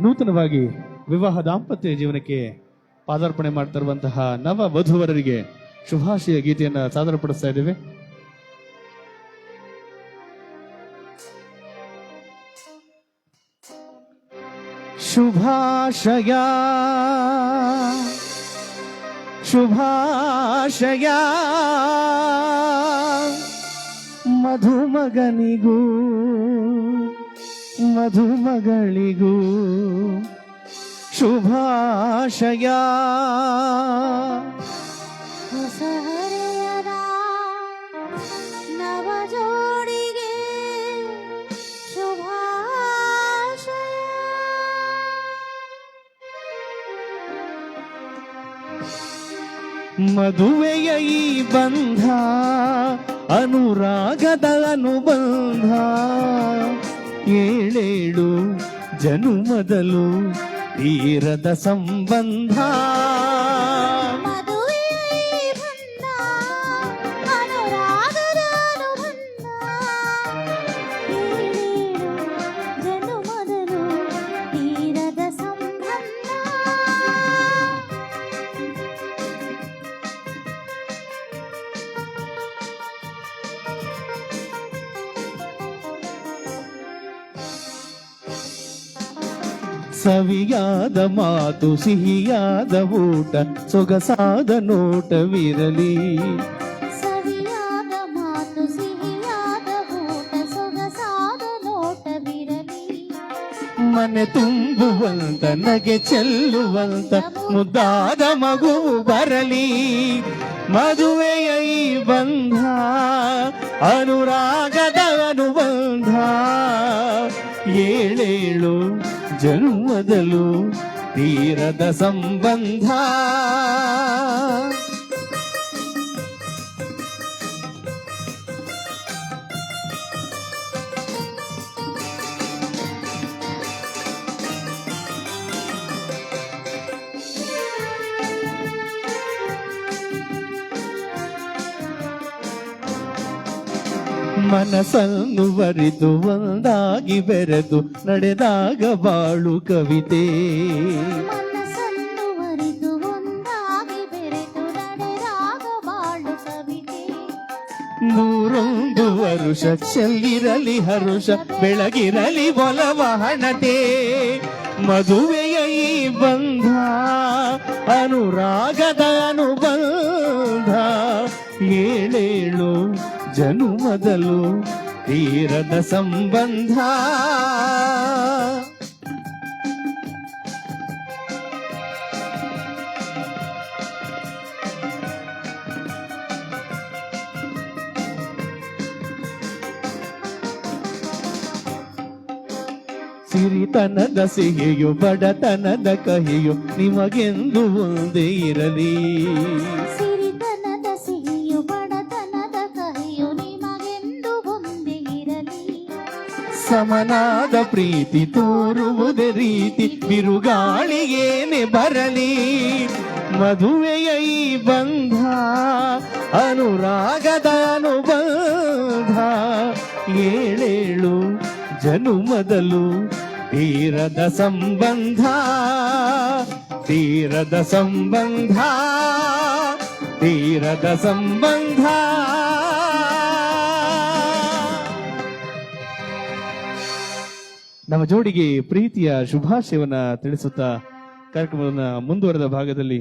ನೂತನವಾಗಿ ವಿವಾಹ ದಾಂಪತ್ಯ ಜೀವನಕ್ಕೆ ಪಾದಾರ್ಪಣೆ ಮಾಡ್ತಿರುವಂತಹ ನವ ವಧುವರರಿಗೆ ಶುಭಾಶಯ ಗೀತೆಯನ್ನು ಸಾದರಪಡಿಸ್ತಾ ಇದ್ದೇವೆ. ಶುಭಾಶಯ ಶುಭಾಶಯ, ಮಧುಮಗನಿಗೂ ಮಧುಮಗಳಿಗೂ ಶುಭಾಶಯ. ಮದುವೆಯ ಈ ಬಂಧ ಅನುರಾಗದ ಅನುಬಂಧ. ಏಳೇಳು ಜನುಮದಲು ತೀರದ ಸಂಬಂಧ ಸವಿಯಾದ ಮಾತು ಸಿಹಿಯಾದ ಊಟ ಸೊಗಸಾದ ನೋಟವಿರಲಿ. ಸವಿಯಾದ ಮಾತು ಸಿಹಿಯಾದ ಊಟ ಸೊಗಸಾದ ನೋಟವಿರಲಿ. ಮನೆ ತುಂಬುವಂತ ನಗೆ ಚೆಲ್ಲುವಂತ ಮುದ್ದಾದ ಮಗು ಬರಲಿ. ಮದುವೆಯ ಈ ಬಂಧ ಅನುರಾಗದ ಜನ್ಮದಲು ತೀರದ ಸಂಬಂಧ. ಮನಸ್ಸನ್ನು ಬರಿದು ಒಂದಾಗಿ ಬೆರೆದು ನಡೆದಾಗ ಬಾಳು ಕವಿತೆ. ನೂರೊಂದು ವರುಷ ಚೆಲ್ಲಿರಲಿ ಹರುಷ ಬೆಳಗಿರಲಿ ಒಲವ ಹಣತೆ. ಮದುವೆಯ ಈ ಬಂಧ ಅನುರಾಗದ ಅನುಬಂಧ ಜನುಮದಲು ತೀರದ ಸಂಬಂಧ. ಸಿರಿತನದ ಸಿಹಿಯು ಬಡತನದ ಕಹಿಯು ನಿಮಗೆಂದು ಒಂದೇ ಇರಲಿ. ಸಮನಾದ ಪ್ರೀತಿ ತೋರುವುದೇ ರೀತಿ, ಬಿರುಗಾಳಿಗೇನೆ ಬರಲಿ. ಮದುವೆಯ ಈ ಬಂಧ, ಅನುರಾಗದ ಅನುಬಂಧ, ಏಳೇಳು ಜನುಮದಲು ತೀರದ ಸಂಬಂಧ ತೀರದ ಸಂಬಂಧ ತೀರದ ಸಂಬಂಧ. ನಮ್ಮ ಜೋಡಿಗೆ ಪ್ರೀತಿಯ ಶುಭಾಶಯವನ್ನ ತಿಳಿಸುತ್ತಾ ಕಾರ್ಯಕ್ರಮವನ್ನು ಮುಂದುವರೆದ ಭಾಗದಲ್ಲಿ